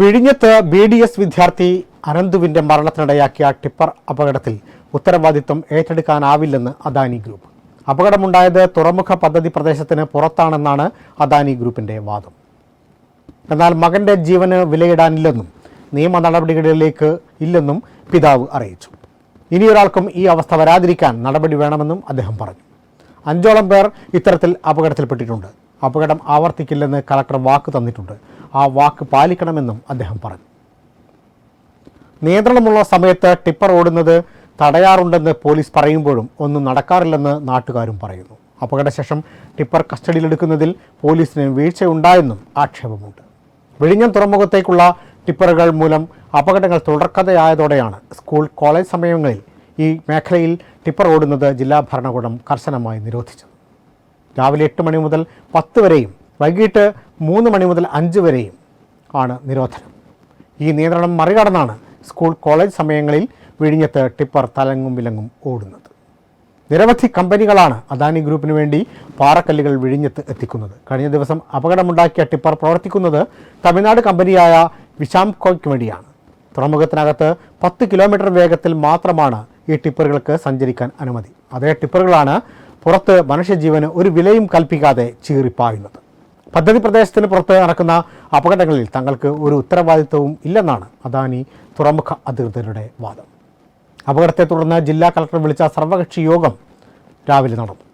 വിഴിഞ്ഞത്ത് B D S വിദ്യാർത്ഥി അനന്തുവിന്റെ മരണത്തിനിടയാക്കിയ tipper അപകടത്തിൽ ഉത്തരവാദിത്വം ഏറ്റെടുക്കാനാവില്ലെന്ന് അദാനി ഗ്രൂപ്പ്. അപകടമുണ്ടായത് തുറമുഖ പദ്ധതി പ്രദേശത്തിന് പുറത്താണെന്നാണ് അദാനി ഗ്രൂപ്പിന്റെ വാദം. എന്നാൽ മകന്റെ ജീവന് വിലയിടാനില്ലെന്നും നിയമ നടപടികളിലേക്ക് ഇല്ലെന്നും പിതാവ് അറിയിച്ചു. ഇനിയൊരാൾക്കും ഈ അവസ്ഥ വരാതിരിക്കാൻ നടപടി വേണമെന്നും അദ്ദേഹം പറഞ്ഞു. അഞ്ചോളം പേർ ഇത്തരത്തിൽ അപകടത്തിൽപ്പെട്ടിട്ടുണ്ട്. അപകടം ആവർത്തിക്കില്ലെന്ന് കലക്ടർ വാക്ക് തന്നിട്ടുണ്ട്. ആ വാക്ക് പാലിക്കണമെന്നും അദ്ദേഹം പറഞ്ഞു. നിയന്ത്രണമുള്ള സമയത്ത് ടിപ്പർ ഓടുന്നത് തടയാറുണ്ടെന്ന് പോലീസ് പറയുമ്പോഴും ഒന്നും നടക്കാറില്ലെന്ന് നാട്ടുകാരും പറയുന്നു. അപകടശേഷം ടിപ്പർ കസ്റ്റഡിയിലെടുക്കുന്നതിൽ പോലീസിന് വീഴ്ചയുണ്ടായെന്നും ആക്ഷേപമുണ്ട്. വിഴിഞ്ഞം തുറമുഖത്തേക്കുള്ള ടിപ്പറുകൾ മൂലം അപകടങ്ങൾ തുടർക്കഥയായതോടെയാണ് സ്കൂൾ കോളേജ് സമയങ്ങളിൽ ഈ മേഖലയിൽ ടിപ്പർ ഓടുന്നത് ജില്ലാ ഭരണകൂടം കർശനമായി നിരോധിച്ചത്. രാവിലെ എട്ട് മണി മുതൽ പത്ത് വരെയും വൈകിട്ട് മൂന്ന് മണി മുതൽ അഞ്ച് വരെയും ആണ് നിരോധനം. ഈ നിയന്ത്രണം മറികടന്നാണ് സ്കൂൾ കോളേജ് സമയങ്ങളിൽ വിഴിഞ്ഞത്ത് ടിപ്പർ തലങ്ങും വിലങ്ങും ഓടുന്നത്. നിരവധി കമ്പനികളാണ് അദാനി ഗ്രൂപ്പിന് വേണ്ടി പാറക്കല്ലുകൾ വിഴിഞ്ഞത്ത് എത്തിക്കുന്നത്. കഴിഞ്ഞ ദിവസം അപകടമുണ്ടാക്കിയ ടിപ്പർ പ്രവർത്തിക്കുന്നത് തമിഴ്നാട് കമ്പനിയായ വിശാംകോയ്ക്ക് വേണ്ടിയാണ്. തുറമുഖത്തിനകത്ത് പത്ത് കിലോമീറ്റർ വേഗത്തിൽ മാത്രമാണ് ഈ ടിപ്പറുകൾക്ക് സഞ്ചരിക്കാൻ അനുമതി. അതേ ടിപ്പറുകളാണ് പുറത്ത് മനുഷ്യജീവന് ഒരു വിലയും കൽപ്പിക്കാതെ ചീറിപ്പായുന്നത്. പദ്ധതി പ്രദേശത്തിന് പുറത്ത് നടക്കുന്ന അപകടങ്ങളിൽ തങ്ങൾക്ക് ഒരു ഉത്തരവാദിത്വവും ഇല്ലെന്നാണ് അദാനി തുറമുഖ അധികൃതരുടെ വാദം. അപകടത്തെ തുടർന്ന് ജില്ലാ കളക്ടർ വിളിച്ച സർവകക്ഷി യോഗം രാവിലെ നടന്നു.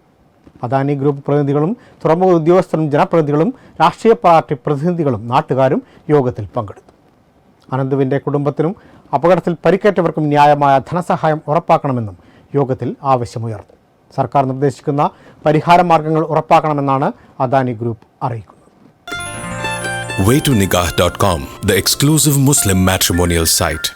അദാനി ഗ്രൂപ്പ് പ്രതിനിധികളും തുറമുഖ ഉദ്യോഗസ്ഥരും ജനപ്രതിനിധികളും രാഷ്ട്രീയ പാർട്ടി പ്രതിനിധികളും നാട്ടുകാരും യോഗത്തിൽ പങ്കെടുത്തു. അനന്തുവിന്റെ കുടുംബത്തിനും അപകടത്തിൽ പരിക്കേറ്റവർക്കും ന്യായമായ ധനസഹായം ഉറപ്പാക്കണമെന്നും യോഗത്തിൽ ആവശ്യമുയർന്നു. സർക്കാർ നിർദ്ദേശിക്കുന്ന പരിഹാര മാർഗങ്ങൾ ഉറപ്പാക്കണമെന്നാണ് അദാനി ഗ്രൂപ്പ് അറിയിക്കുന്നത് the exclusive Muslim matrimonial site.